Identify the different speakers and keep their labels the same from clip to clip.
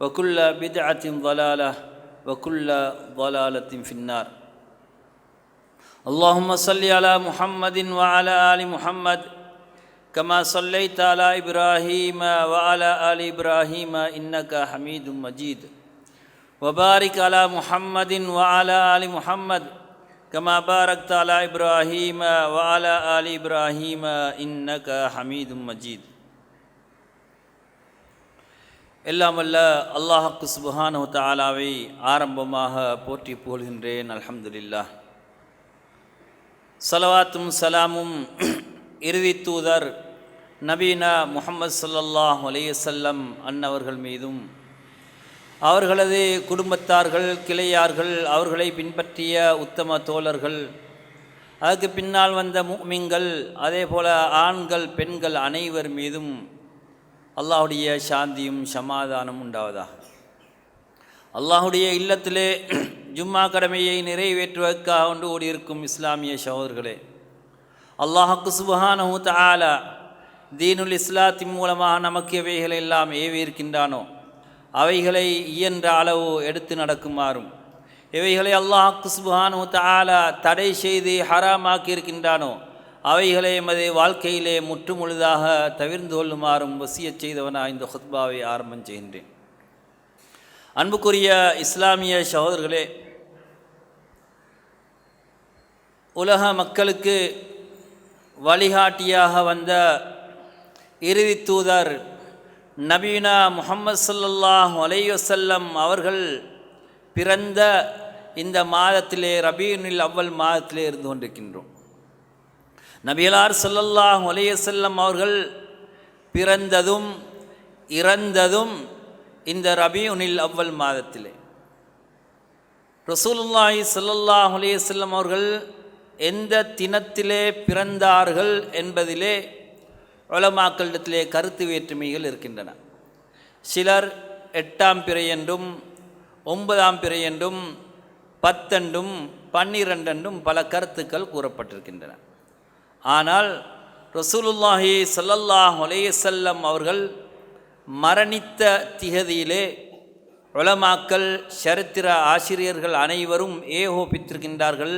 Speaker 1: وكل بدعة ضلالة وكل ضلالة في النار. اللهم صل على محمد وعلى آل محمد كما صليت على إبراهيم وعلى آل إبراهيم إنك حميد مجيد. وبارك على محمد وعلى آل محمد كما باركت على إبراهيم وعلى آل إبراهيم إنك حميد مجيد. எல்லாம் வல்ல அல்லாஹக்கு சுபஹானு தாலாவை ஆரம்பமாக போற்றி புகழ்கின்றேன் அலமதுல்லா சலவாத்தும் சலாமும் இறுதி தூதர் நபீனா முகமது சல்லல்லாஹ் அலையசல்லம் அன்னவர்கள் மீதும் அவர்களது குடும்பத்தார்கள் கிளையார்கள் அவர்களை பின்பற்றிய உத்தம தோழர்கள் அதுக்கு பின்னால் வந்த முக்மிங்கள் அதே போல ஆண்கள் பெண்கள் அனைவர் மீதும் அல்லாஹுடைய சாந்தியும் சமாதானம் உண்டாவதா? அல்லாஹுடைய இல்லத்திலே ஜும்மா கடமையை நிறைவேற்றுவதற்காக கொண்டு ஓடியிருக்கும் இஸ்லாமிய சகோதரர்களே அல்லாஹுக்கு சுபஹானஹு தாலா தீனுல் இஸ்லாத்தின் மூலமாக நமக்கு எவைகளை எல்லாம் ஏவி இருக்கின்றானோ அவைகளை இயன்ற அளவு எடுத்து நடக்குமாறும் இவைகளை அல்லாஹ் குஸ்புஹானு தாலா தடை செய்து ஹராமாக்கி இருக்கின்றானோ அவைகளை எமது வாழ்க்கையிலே முற்றுமுழுதாக தவிர்ந்து கொள்ளுமாறும் வசியச் செய்தவனாக இந்த ஹுத்பாவை ஆரம்பம் செய்கின்றேன். அன்புக்குரிய இஸ்லாமிய சகோதரர்களே உலக மக்களுக்கு வழிகாட்டியாக வந்த இறுதி தூதர் நபீனா முகமது சல்லாஹ் அலையுசல்லம் அவர்கள் பிறந்த இந்த மாதத்திலே ரபீனில் அவ்வல் மாதத்திலே இருந்து கொண்டிருக்கின்றோம். நபியலார் சொல்லல்லாஹ் ஒலையசல்லம் அவர்கள் பிறந்ததும் இறந்ததும் இந்த ரபியுனில் அவ்வல் மாதத்திலே. ரசூலுல்லாஹி சல்லல்லாஹ் அலையசல்லம் அவர்கள் எந்த தினத்திலே பிறந்தார்கள் என்பதிலே உலமாக்களிடத்திலே கருத்து வேற்றுமைகள் இருக்கின்றன. சிலர் எட்டாம் பிறை என்றும் ஒன்பதாம் பிறை என்றும் பத்தெண்டும் பன்னிரெண்டென்றும் பல கருத்துக்கள் கூறப்பட்டிருக்கின்றன. ஆனால் ரசூலுல்லாஹி சல்லல்லாஹ் ஒலேசல்லம் அவர்கள் மரணித்த திகதியிலே உலமாக்கல் சரித்திர ஆசிரியர்கள் அனைவரும் ஏகோபித்திருக்கின்றார்கள்.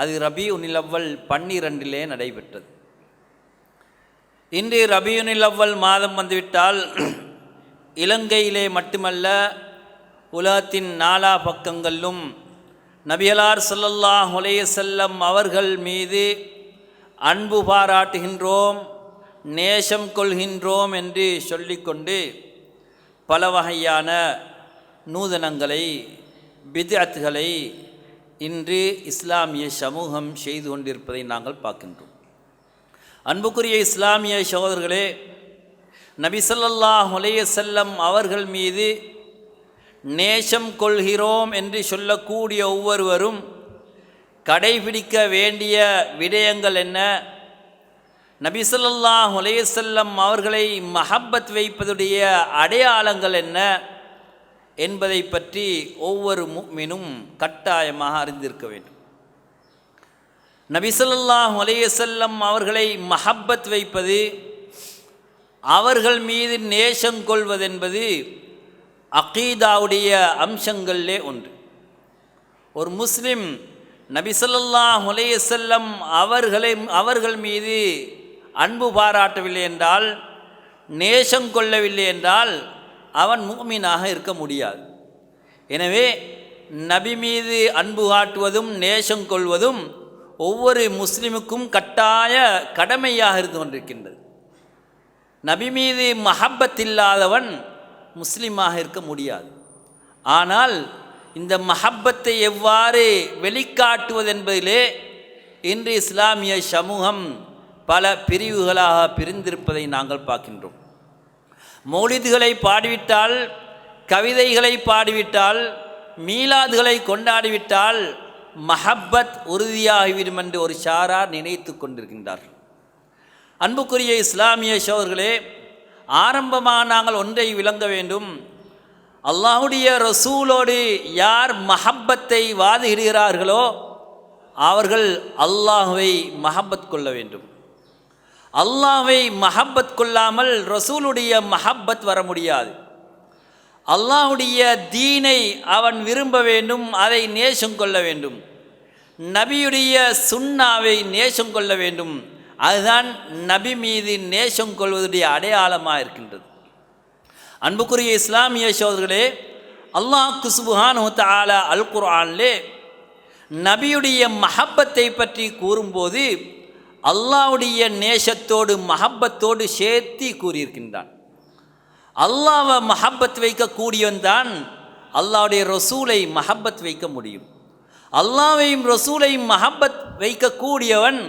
Speaker 1: அது ரபியுனில் அவ்வல் பன்னிரண்டிலே நடைபெற்றது. இன்று ரபியுனில் அவ்வல் மாதம் வந்துவிட்டால் இலங்கையிலே மட்டுமல்ல உலகத்தின் நாலா பக்கங்களிலும் நபியலார் சொல்லல்லா செல்லம் அவர்கள் மீது அன்பு பாராட்டுகின்றோம் நேசம் கொள்கின்றோம் என்று சொல்லிக்கொண்டு பல வகையான நூதனங்களை பிதத்துகளை இன்று இஸ்லாமிய சமூகம் செய்து கொண்டிருப்பதை நாங்கள் பார்க்கின்றோம். அன்புக்குரிய இஸ்லாமிய சகோதரர்களே நபிசல்லாஹ் செல்லம் அவர்கள் மீது நேசம் கொள்கிறோம் என்று சொல்லக்கூடிய ஒவ்வொருவரும் கடைபிடிக்க வேண்டிய விடயங்கள் என்ன? நபிசல்லா உலையசல்லம் அவர்களை மஹப்பத் வைப்பதுடைய அடையாளங்கள் என்ன? என்பதை பற்றி ஒவ்வொரு முக்மினும் கட்டாயமாக அறிந்திருக்க வேண்டும். நபிசல்லாஹ் அலையசல்லம் அவர்களை மஹப்பத் வைப்பது அவர்கள் மீது நேசம் கொள்வதென்பது அகீதாவுடைய அம்சங்களிலே ஒன்று. ஒரு முஸ்லீம் நபிசல்லாஹ் செல்லம் அவர்களை அவர்கள் மீது அன்பு பாராட்டவில்லை என்றால் நேசம் கொள்ளவில்லை என்றால் அவன் மூமீனாக இருக்க முடியாது. எனவே நபி மீது அன்பு காட்டுவதும் நேசம் கொள்வதும் ஒவ்வொரு முஸ்லிமுக்கும் கட்டாய கடமையாக இருந்து கொண்டிருக்கின்றது. நபி மீது மஹப்பத் இல்லாதவன் முஸ்லீமாக இருக்க முடியாது. ஆனால் இந்த மஹப்பத்தை எவ்வாறு வெளிக்காட்டுவது என்பதிலே இன்று இஸ்லாமிய சமூகம் பல பிரிவுகளாக பிரிந்திருப்பதை நாங்கள் பார்க்கின்றோம். மௌலிதுகளை பாடிவிட்டால் கவிதைகளை பாடிவிட்டால் மீலாதுகளை கொண்டாடிவிட்டால் மஹப்பத் உறுதியாகிவிடும் என்று ஒரு சாரார் நினைத்து கொண்டிருக்கின்றார்கள் அன்புக்குரிய இஸ்லாமிய சோர்களே ஆரம்பமாக நாங்கள் ஒன்றை விளங்க வேண்டும். அல்லாஹுடைய ரசூலோடு யார் மஹப்பத்தை வாதுகிறார்களோ அவர்கள் அல்லாஹுவை மஹப்பத் கொள்ள வேண்டும். அல்லாஹை மஹப்பத் கொள்ளாமல் ரசூலுடைய மஹப்பத் வர முடியாது. அல்லாஹுடைய தீனை அவன் விரும்ப வேண்டும் அதை நேசம் கொள்ள வேண்டும். நபியுடைய சுண்ணாவை நேசம் கொள்ள வேண்டும். அதுதான் நபி மீது நேசம் கொள்வதுடைய அடையாளமாக இருக்கின்றது அன்புக்குரிய இஸ்லாமிய சோதர்களே அல்லாஹ் குசுபுஹான் ஆலா அல் குர்ஆன்லே நபியுடைய மஹப்பத்தை பற்றி கூறும்போது அல்லாவுடைய நேசத்தோடு மஹப்பத்தோடு சேர்த்தி கூறியிருக்கின்றான். அல்லாவை மஹப்பத் வைக்கக்கூடியவன் தான் அல்லாவுடைய ரசூலை மஹப்பத் வைக்க முடியும். அல்லாவையும் ரசூலையும் மஹப்பத் வைக்கக்கூடியவன்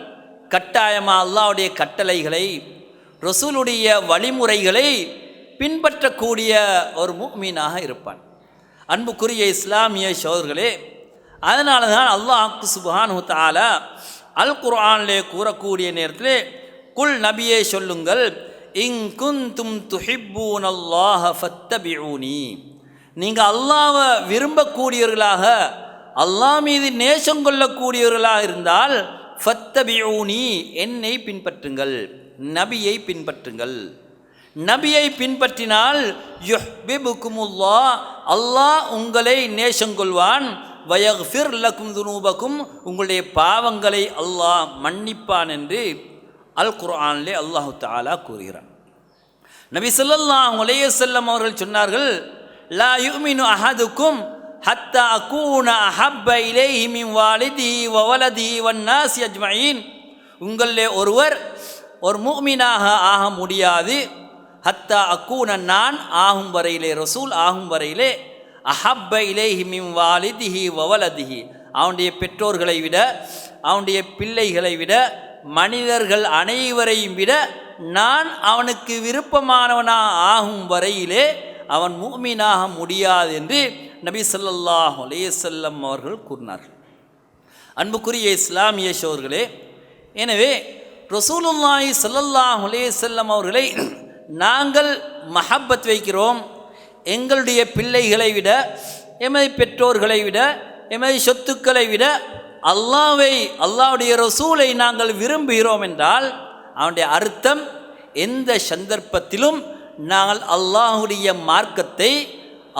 Speaker 1: கட்டாயமாக அல்லாவுடைய கட்டளைகளை ரசூலுடைய வழிமுறைகளை பின்பற்றக்கூடிய ஒரு முக்மீனாக இருப்பான். அன்புக்குரிய இஸ்லாமிய சோதர்களே அதனால தான் அல்லாஹ் சுபானு தாலா அல் குர்ஆனிலே கூறக்கூடிய நேரத்தில் குல் நபியே சொல்லுங்கள் இங்குந்தும் துஹிப்பூன் அல்லாஹ ஃபத்தபிஊனி. நீங்கள் அல்லாவை விரும்பக்கூடியவர்களாக அல்லாஹ் மீது நேசம் கொள்ளக்கூடியவர்களாக இருந்தால் ஃபத்தபியூனி என்னை பின்பற்றுங்கள் நபியை பின்பற்றுங்கள். நபியை பின்பற்றினால் யுஹ்பிபுக்குமுல்லா அல்லாஹ் உங்களை நேசங்கொள்வான் வயஃபிர் லக்கும் துனூபக்கும் உங்களுடைய பாவங்களை அல்லாஹ் மன்னிப்பான் என்று அல் குர்ஆனிலே அல்லாஹு தாலா கூறுகிறான். நபி சொல்லல்லா உலைய செல்லம் அவர்கள் சொன்னார்கள் லா யுமினு அஹதுக்கும் ஹத்தா அகூன அஹப்ப இலே மின் வாலிதி வவலதி வலதிஹி அஜ்மயின் உங்களிலே ஒருவர் ஒரு மூமினாக ஆக முடியாது. ஹத்தா அக்கூன நான் ஆகும் வரையிலே ரசூல் ஆகும் வரையிலே அஹப்ப இலேஹி மிம் வாலிதிஹி வவலதிஹி. அவனுடைய பெற்றோர்களை விட அவனுடைய பிள்ளைகளை விட மனிதர்கள் அனைவரையும் விட நான் அவனுக்கு விருப்பமானவனாக ஆகும் வரையிலே அவன் மூமீனாக முடியாது என்று நபி சொல்லாஹ் அலேசல்லம் அவர்கள் கூறினார்கள். அன்புக்குரிய இஸ்லாமிய சோர்களே எனவே ரசூலுல்லாஹி ஸல்லல்லாஹு அலேசல்லம் அவர்களை நாங்கள் மஹப்பத் வைக்கிறோம். எங்களுடைய பிள்ளைகளை விட எமது பெற்றோர்களை விட எமது சொத்துக்களை விட அல்லாவை அல்லாவுடைய ரசூலை நாங்கள் விரும்புகிறோம் என்றால் அவனுடைய அர்த்தம் எந்த சந்தர்ப்பத்திலும் நாங்கள் அல்லாஹுடைய மார்க்கத்தை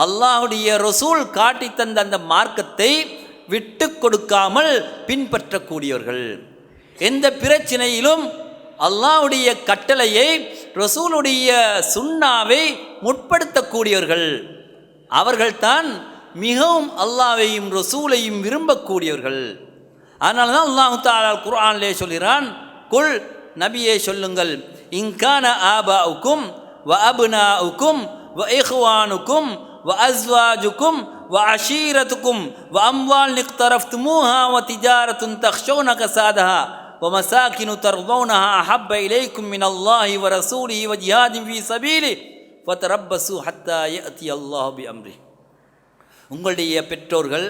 Speaker 1: அல்லாஹுடைய ரசூல் காட்டி தந்த அந்த மார்க்கத்தை விட்டு கொடுக்காமல் பின்பற்றக்கூடியவர்கள். எந்த பிரச்சனையிலும் அல்லாவுடைய கட்டளையை ரசூலுடைய சுண்ணாவை முற்படுத்தக்கூடியவர்கள். அவர்கள்தான் மிகவும் அல்லாவையும் ரசூலையும் விரும்பக்கூடியவர்கள். அதனால தான் அல்லாஹு தாலா குர்ஆன்லே சொல்கிறான் குல் நபியே சொல்லுங்கள் இன்கான ஆபாவுக்கும் வ அபுனாவுக்கும் வ இஹ்வானுக்கும் வ அஸ்வாஜுக்கும் வ அஷீரத்துக்கும் வ அம்வால் நிக்தரஃப்துமூஹா வ திஜாரத்துன் தக்ஷோ கசாதஹா ومساكن ترضونها أحب إليكم من الله ورسوله وجهاد في سبيله فتربصوا حتى يأتي الله بأمره உங்களுடைய பெற்றோர்கள்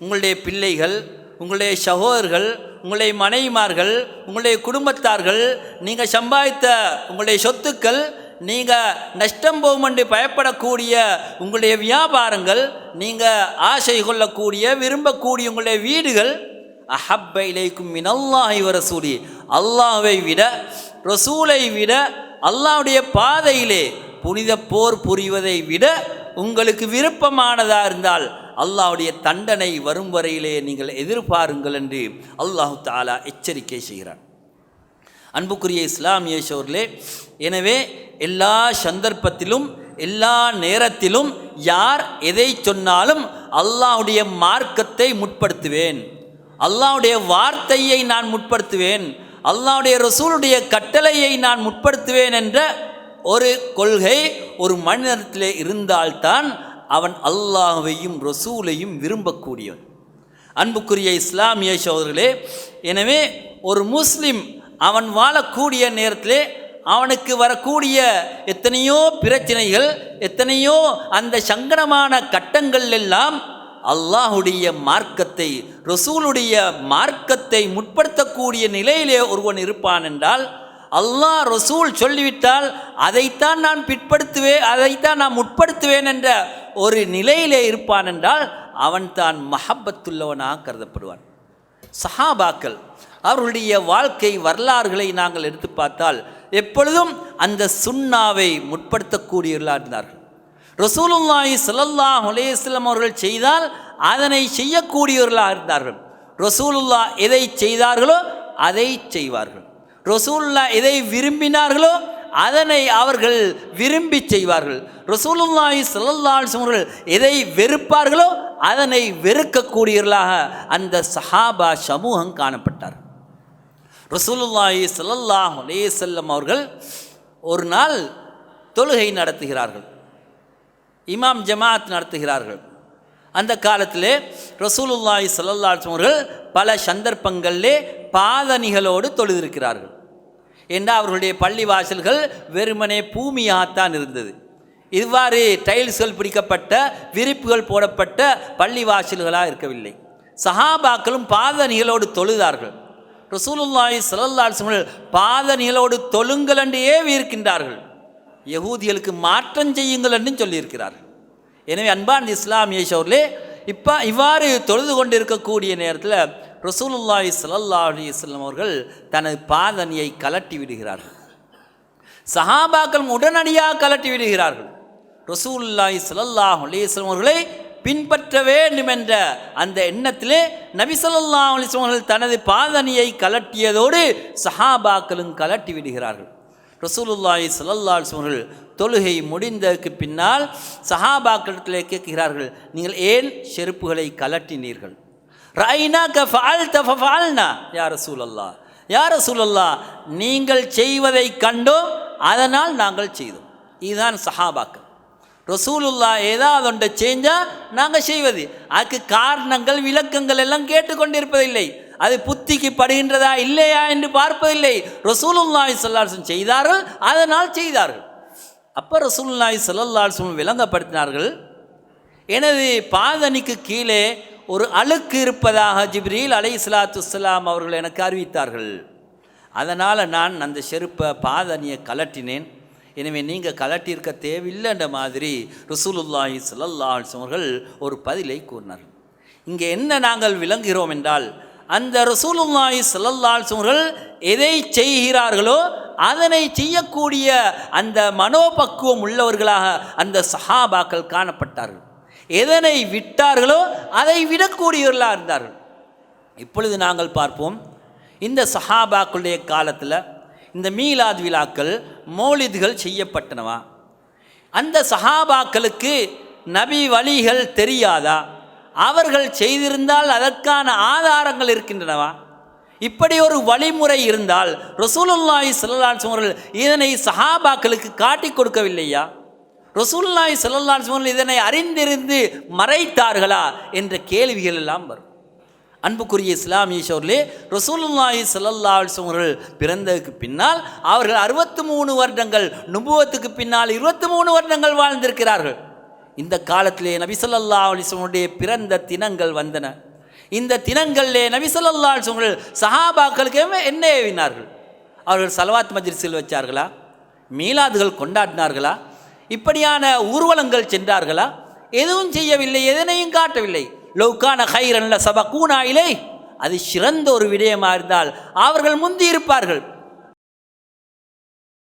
Speaker 1: உங்களுடைய பிள்ளைகள் உங்களுடைய சகோதரர்கள் உங்களுடைய மனைவிமார்கள் உங்களுடைய குடும்பத்தார்கள் நீங்கள் சம்பாதித்த உங்களுடைய சொத்துக்கள் நீங்கள் நஷ்டம் போகும் என்று பயப்படக்கூடிய உங்களுடைய வியாபாரங்கள் நீங்கள் ஆசை கொள்ளக்கூடிய விரும்பக்கூடிய உங்களுடைய வீடுகள் அஹப்ப இலைக்கும் மினல்லாஹி வ ரசூலி விட ரசூலை விட அல்லாவுடைய பாதையிலே புனித போர் புரிவதை விட உங்களுக்கு விருப்பமானதாக இருந்தால் அல்லாவுடைய தண்டனை வரும் வரையிலே நீங்கள் எதிர்பாருங்கள் என்று அல்லாஹு தாலா எச்சரிக்கை செய்கிறான். அன்புக்குரிய இஸ்லாமிய சோர்லே எனவே எல்லா சந்தர்ப்பத்திலும் எல்லா நேரத்திலும் யார் எதை சொன்னாலும் அல்லாஹுடைய மார்க்கத்தை முற்படுத்துவேன். அல்லாவுடைய வார்த்தையை நான் முற்படுத்துவேன் அல்லாவுடைய ரசூலுடைய கட்டளையை நான் முற்படுத்துவேன் என்ற ஒரு கொள்கை ஒரு மனிதத்திலே இருந்தால்தான் அவன் அல்லாஹையும் ரசூலையும் விரும்பக்கூடியவன். அன்புக்குரிய இஸ்லாமிய சோதர்களே எனவே ஒரு முஸ்லீம் அவன் வாழக்கூடிய நேரத்திலே அவனுக்கு வரக்கூடிய எத்தனையோ பிரச்சனைகள் எத்தனையோ அந்த சங்கடமான கட்டங்கள் எல்லாம் அல்லாஹுடைய மார்க்கத்தை ரசூலுடைய மார்க்கத்தை முற்படுத்தக்கூடிய நிலையிலே ஒருவன் இருப்பான் என்றால் அல்லாஹ் ரசூல் சொல்லிவிட்டால் அதைத்தான் நான் பிற்படுத்துவேன் அதைத்தான் நான் முற்படுத்துவேன் என்ற ஒரு நிலையிலே இருப்பான் என்றால் அவன் தான் மஹப்பத்துள்ளவனாக கருதப்படுவான். சஹாபாக்கள் அவர்களுடைய வாழ்க்கை வரலாறுகளை நாங்கள் எடுத்து பார்த்தால் எப்பொழுதும் அந்த சுண்ணாவை முற்படுத்தக்கூடியவர்களாக இருந்தார்கள். ரசூலுல்லாஹி ஸல்லல்லாஹு அலைஹி அவர்கள் செய்தால் அதனை செய்யக்கூடியவர்களாக இருந்தார்கள். ரசூலுல்லா எதை செய்தார்களோ அதை செய்வார்கள். ரசூலுல்லா எதை விரும்பினார்களோ அதனை அவர்கள் விரும்பி செய்வார்கள். ரசூலுல்லாஹி ஸல்லல்லாஹு அவர்கள் எதை வெறுப்பார்களோ அதனை வெறுக்கக்கூடியவர்களாக அந்த சஹாபா சமூகம் காணப்பட்டார். ரசூலுல்லாஹி சல்லல்லாஹ் அலைஹி அவர்கள் ஒரு நாள் தொழுகை நடத்துகிறார்கள். இமாம் ஜமாத் நடத்துகிறார்கள். அந்த காலத்தில் ரசூலுல்லாய் ஸல்லல்லாஹு அவர்கள் பல சந்தர்ப்பங்களிலே பாதணிகளோடு தொழுதிருக்கிறார்கள். என்றால் அவர்களுடைய பள்ளி வாசல்கள் வெறுமனே பூமியாகத்தான் இருந்தது. இவ்வாறு டைல்ஸ்கள் பிடிக்கப்பட்ட விரிப்புகள் போடப்பட்ட பள்ளி வாசல்களாக இருக்கவில்லை. சஹாபாக்களும் பாதணிகளோடு தொழுதார்கள். ரசூலுல்லாய் ஸல்லல்லாஹு பாதணிகளோடு தொழுங்கள் என்று ஏவி இருக்கின்றார்கள் யகூதிகளுக்கு மாற்றம் செய்யுங்கள் என்று சொல்லியிருக்கிறார். எனவே அன்பான் இஸ்லாமிய சோர்லே இப்போ இவ்வாறு தொழுது கொண்டு இருக்கக்கூடிய நேரத்தில் ரசூலுல்லாஹி சல்லா அலைஹி அவர்கள் தனது பாதணியை கலட்டி விடுகிறார்கள். சஹாபாக்கள் உடனடியாக கலட்டி விடுகிறார்கள். ரசூலுல்லாஹி சல்லாஹ் அலைஹி அவர்களை பின்பற்ற வேண்டும் என்ற அந்த எண்ணத்திலே நபி ஸல்லல்லாஹு அவர்கள் தனது பாதணியை கலட்டியதோடு சஹாபாக்களும் கலட்டி விடுகிறார்கள். ரசூலுல்லாஹி ஸல்லல்லாஹு அலைஹி அவர்கள் தொழுகை முடிந்ததற்கு பின்னால் சஹாபாக்களிடத்திலே கேட்கிறார்கள் நீங்கள் ஏன் செருப்புகளை கலட்டினீர்கள் ரைனா கஃபால்த ஃபஃபால்னா யா சூழல்லா யா ரசூலல்லா நீங்கள் செய்வதை கண்டோம் அதனால் நாங்கள் செய்தோம். இதுதான் சஹாபாக்கள். ரசூலுல்லா ஏதாவது ஒன்றை செஞ்சால் நாங்கள் செய்வது. அதுக்கு காரணங்கள் விளக்கங்கள் எல்லாம் கேட்டுக்கொண்டிருப்பதில்லை. அது புத்திக்கு படுகின்றதா இல்லையா என்று பார்ப்பதில்லை. ரசூலுல்லாஹி சொல்லாசன் செய்தார்கள் அதனால் செய்தார்கள். அப்போ ரசூலுல்லாஹி சொல்லல்லாசன் விளங்கப்படுத்தினார்கள் எனது பாதணிக்கு கீழே ஒரு அழுக்கு இருப்பதாக ஜிப்ரீல் அலை சலாத்து அவர்கள் எனக்கு அறிவித்தார்கள். அதனால் நான் அந்த செருப்பை பாதணியை கலட்டினேன் எனவே நீங்கள் கலட்டியிருக்க தேவையில்லைன்ற மாதிரி ருசூலுல்லாஹி ஸல்லல்லாஹு அவர்கள் ஒரு பதிலை கூறினார் இங்கே என்ன நாங்கள் விளங்குகிறோம் என்றால் அந்த ரசூலுல்லாஹி சல்லல்லால் அலைஹி அவர்கள் எதை செய்கிறார்களோ அதனை செய்யக்கூடிய அந்த மனோபக்குவம் உள்ளவர்களாக அந்த சஹாபாக்கள் காணப்பட்டார்கள். எதனை விட்டார்களோ அதை விடக்கூடியவர்களாக இருந்தார்கள். இப்பொழுது நாங்கள் பார்ப்போம். இந்த சஹாபாக்களுடைய காலத்தில் இந்த மீலாத் விழாக்கள் மௌலிதுகள் செய்யப்பட்டனவா? அந்த சஹாபாக்களுக்கு நபி வழிகள் தெரியாதா? அவர்கள் செய்திருந்தால் அதற்கான ஆதாரங்கள் இருக்கின்றனவா? இப்படி ஒரு வழிமுறை இருந்தால் ரசூலுல்லாய் ஸல்லல்லாஹு அவர்கள் இதனை சஹாபாக்களுக்கு காட்டி கொடுக்கவில்லையா? ரசூல்லாய் ஸல்லல்லாஹு அலைஹி இதனை அறிந்திருந்து மறைத்தார்களா என்ற கேள்விகள் எல்லாம் வரும். அன்புக்குரிய இஸ்லாமிய சோர்லே ரசூலுல்லாஹி ஸல்லல்லாஹு அவர்கள் பிறந்ததுக்கு பின்னால் அவர்கள் அறுபத்து மூணு வருடங்கள் நுபுவத்துக்கு பின்னால் இருபத்தி மூணு வருடங்கள் வாழ்ந்திருக்கிறார்கள். இந்த காலத்திலே நபிசல்லா ஸல்லல்லாஹு பிறந்த தினங்கள் வந்தன. இந்த தினங்களிலே நபிசல்லா ஸல்லல்லாஹு அலைஹி சஹாபாக்களுக்கு என்ன ஏவினார்கள் அவர்கள் சலவாத் மஜ்லிஸில் வச்சார்களா? மீலாதுகள் கொண்டாடினார்களா? இப்படியான ஊர்வலங்கள் சென்றார்களா? எதுவும் செய்யவில்லை எதனையும் காட்டவில்லை. லௌக்கான ஹைரன்ல சப கூனாயிலே அது சிறந்த ஒரு விடயமாக இருந்தால் அவர்கள் முந்தி இருப்பார்கள்.